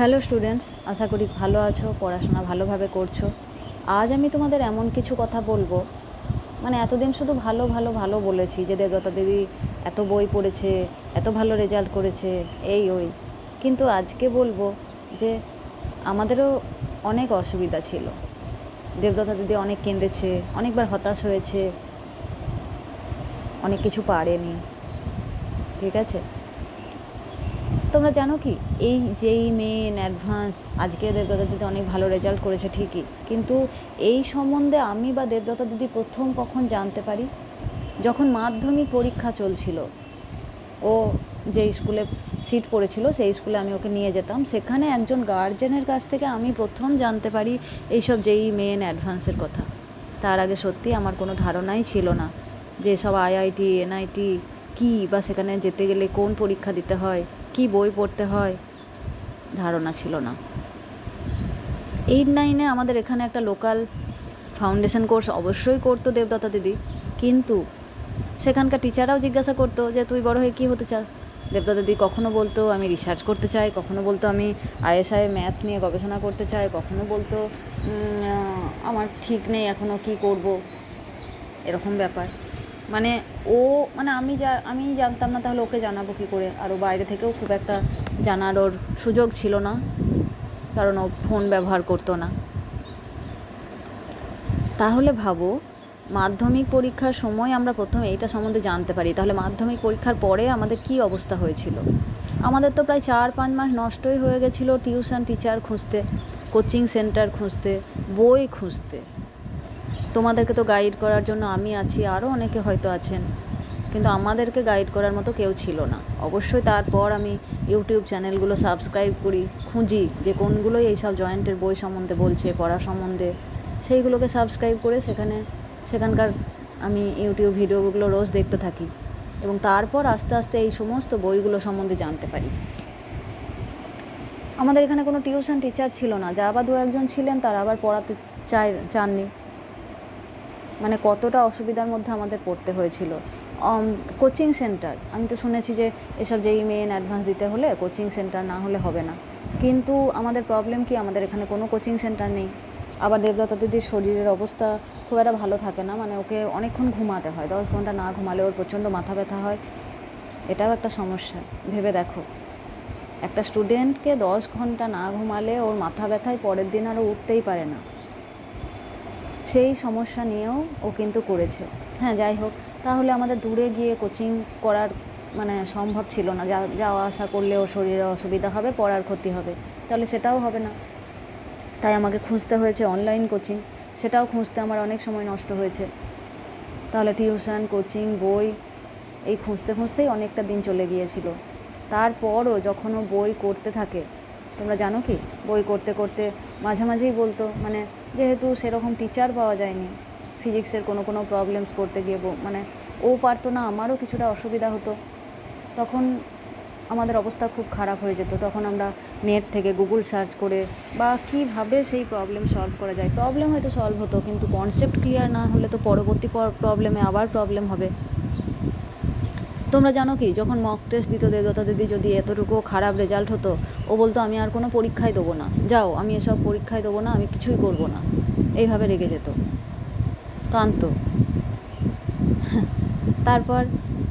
Hello students আশা করি ভালো আছো, পড়াশোনা ভালোভাবে করছ। আজ আমি তোমাদের এমন কিছু কথা বলব। মানে এতদিন শুধু ভালো ভালো ভালো বলেছি যে দেবদত্তা দিদি এত বই পড়েছে, এত ভালো রেজাল্ট করেছে, এই, ওই। কিন্তু আজকে বলব যে আমাদেরও অনেক অসুবিধা ছিল। দেবদত্তা দিদি অনেক কেঁদেছে, অনেকবার হতাশ হয়েছে, অনেক কিছু পারেনি। ঠিক আছে? তোমরা জানো কি? এই যেই মেন অ্যাডভান্স আজকে দেবদত্তা দিদি অনেক ভালো রেজাল্ট করেছে ঠিকই। কিন্তু এই সম্বন্ধে আমি বা দেবদত্তা দিদি প্রথম কখন জানতে পারি? যখন মাধ্যমিক পরীক্ষা চলছিল, ও যে স্কুলে সিট পড়েছিল, সেই স্কুলে আমি ওকে নিয়ে যেতাম। সেখানে একজন গার্জেনের কাছ থেকে আমি প্রথম জানতে পারি এইসব যেই মেন অ্যাডভান্সের কথা। তার আগে সত্যি আমার কোনো ধারণাই ছিল না যে সব আইআইটি এনআইটি কী বা সেখানে যেতে গেলে কোন পরীক্ষা দিতে হয়। কি বই পড়তে হয়? ধারণা ছিল না। এইট নাইনে আমাদের এখানে একটা লোকাল ফাউন্ডেশন কোর্স অবশ্যই করতো দেবদত্তা দিদি। কিন্তু সেখানকার টিচাররাও জিজ্ঞাসা করতো যে, তুই বড় হয়ে কী হতে চাস? দেবদত্তা দিদি কখনো বলতো, আমি রিসার্চ করতে চাই। কখনো বলতো, আমি আইএসআই ম্যাথ নিয়ে গবেষণা করতে চাই। কখনো বলতো আমার ঠিক নেই এখনও কী করব? এরকম ব্যাপার। মানে ও মানে আমি যা, আমি জানতাম না তাহলে ওকে জানাব কী করে। আর ও বাইরে থেকেও খুব একটা জানার ওর সুযোগ ছিল না, কারণ ও ফোন ব্যবহার করতো না। তাহলে ভাবো, মাধ্যমিক পরীক্ষার সময় আমরা প্রথমে এইটা সম্বন্ধে জানতে পারি। তাহলে মাধ্যমিক পরীক্ষার পরে আমাদের কি অবস্থা হয়েছিল? আমাদের তো প্রায় চার, পাঁচ মাস নষ্টই হয়ে গেছিল টিউশন টিচার খুঁজতে, কোচিং সেন্টার খুঁজতে, বই খুঁজতে। তোমাদেরকে তো গাইড করার জন্য আমি আছি আরও অনেকে হয়তো আছেন। কিন্তু আমাদেরকে গাইড করার মতো কেউ ছিল না। অবশ্যই তারপর আমি ইউটিউব চ্যানেলগুলো সাবস্ক্রাইব করি, খুঁজি যে কোনগুলোই এইসব জয়েন্টের বই সম্বন্ধে বলছে, পড়া সম্বন্ধে। সেইগুলোকে সাবস্ক্রাইব করে সেখানে, সেখানকার আমি ইউটিউব ভিডিওগুলো রোজ দেখতে থাকি এবং তারপর আস্তে আস্তে এই সমস্ত বইগুলো সম্বন্ধে জানতে পারি। আমাদের এখানে কোনো টিউশন টিচার ছিল না। যা বা দু একজন ছিলেন, তারা আবার পড়াতে চায়, চাননি। মানে কতটা অসুবিধার মধ্যে আমাদের পড়তে হয়েছিল। কোচিং সেন্টার আমি তো শুনেছি যে এসব যেই মেন অ্যাডভান্স দিতে হলে কোচিং সেন্টার না হলে হবে না। কিন্তু আমাদের প্রবলেম কি? আমাদের এখানে কোনো কোচিং সেন্টার নেই। আবার দেবদত্তা দিদির শরীরের অবস্থা খুব একটা ভালো থাকে না মানে ওকে অনেকক্ষণ ঘুমাতে হয়। দশ ঘণ্টা না ঘুমালে ওর প্রচণ্ড মাথা ব্যথা হয়। এটাও একটা সমস্যা। ভেবে দেখো। একটা স্টুডেন্টকে দশ ঘণ্টা না ঘুমালে ওর মাথা ব্যথায় পরের দিন আরও উঠতেই পারে না। সেই সমস্যা নিয়েও ও কিন্তু করেছে। হ্যাঁ যাই হোক, তাহলে আমাদের দূরে গিয়ে কোচিং করার মানে সম্ভব ছিল না। যাওয়া আসা করলে ওর শরীরে অসুবিধা হবে পড়ার ক্ষতি হবে। তাহলে সেটাও হবে না। তাই আমাকে খুঁজতে হয়েছে অনলাইন কোচিং সেটাও খুঁজতে আমার অনেক সময় নষ্ট হয়েছে। তাহলে টিউশন কোচিং বই, এই খুঁজতে খুঁজতেই অনেকটা দিন চলে গিয়েছিল। তারপরও যখন ও বই করতে থাকে, তোমরা জানো কি? বই করতে করতে মাঝে মাঝেই বলতো মানে যেহেতু সেরকম টিচার পাওয়া যায়নি ফিজিক্সের কোনো কোনো প্রবলেমস করতে গিয়ে মানে ও পারতো না, আমারও কিছুটা অসুবিধা হতো। তখন আমাদের অবস্থা খুব খারাপ হয়ে যেত। তখন আমরা নেট থেকে গুগল সার্চ করে বা কীভাবে সেই প্রবলেম সলভ করা যায়। প্রবলেম হয়তো সলভ হতো, কিন্তু কনসেপ্ট ক্লিয়ার না হলে তো পরবর্তী প্রবলেমে আবার প্রবলেম হবে। তোমরা জানো কি, যখন মক টেস্ট দিত দেবদত্তা দিদি যদি এতটুকু খারাপ রেজাল্ট হতো ও বলতো, আমি আর কোনো পরীক্ষায় দেবো না। যাও, আমি এসব পরীক্ষায় দেবো না, আমি কিছুই করব না। এইভাবে রেগে যেত। কান্ত তারপর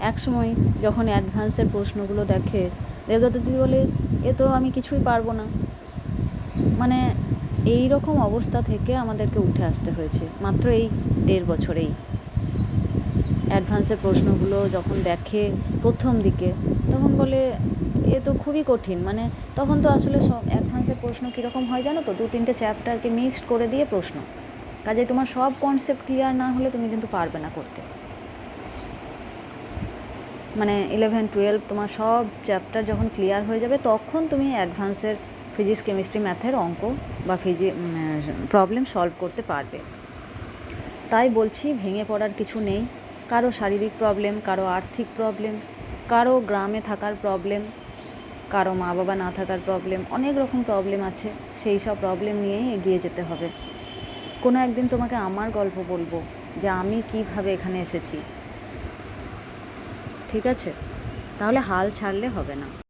এক সময় যখন অ্যাডভান্সের প্রশ্নগুলো দেখে, দেবদত্তা দিদি বলে, এ তো আমি কিছুই পারব না। মানে এই রকম অবস্থা থেকে আমাদেরকে উঠে আসতে হয়েছে, মাত্র এই দেড় বছরেই। অ্যাডভান্সের প্রশ্নগুলো যখন দেখে প্রথম দিকে, তখন বলে এ তো খুবই কঠিন। মানে তখন তো আসলে সব অ্যাডভান্সের প্রশ্ন কীরকম হয় জানো তো? দু তিনটে চ্যাপ্টারকে মিক্সড করে দিয়ে প্রশ্ন। কাজে তোমার সব কনসেপ্ট ক্লিয়ার না হলে তুমি কিন্তু পারবে না করতে। মানে ইলেভেন টুয়েলভ তোমার সব চ্যাপ্টার যখন ক্লিয়ার হয়ে যাবে, তখন তুমি অ্যাডভান্সের ফিজিক্স কেমিস্ট্রি ম্যাথের অঙ্ক বা ফিজি প্রবলেম সলভ করতে পারবে। তাই বলছি ভেঙে পড়ার কিছু নেই। কারও শারীরিক প্রবলেম কারও আর্থিক প্রবলেম কারও গ্রামে থাকার প্রবলেম কারও মা বাবা না থাকার প্রবলেম অনেক রকম প্রবলেম আছে, সেই সব প্রবলেম নিয়েই এগিয়ে যেতে হবে। কোনো একদিন তোমাকে আমার গল্প বলব যে আমি কীভাবে এখানে এসেছি। ঠিক আছে? তাহলে হাল ছাড়লে হবে না।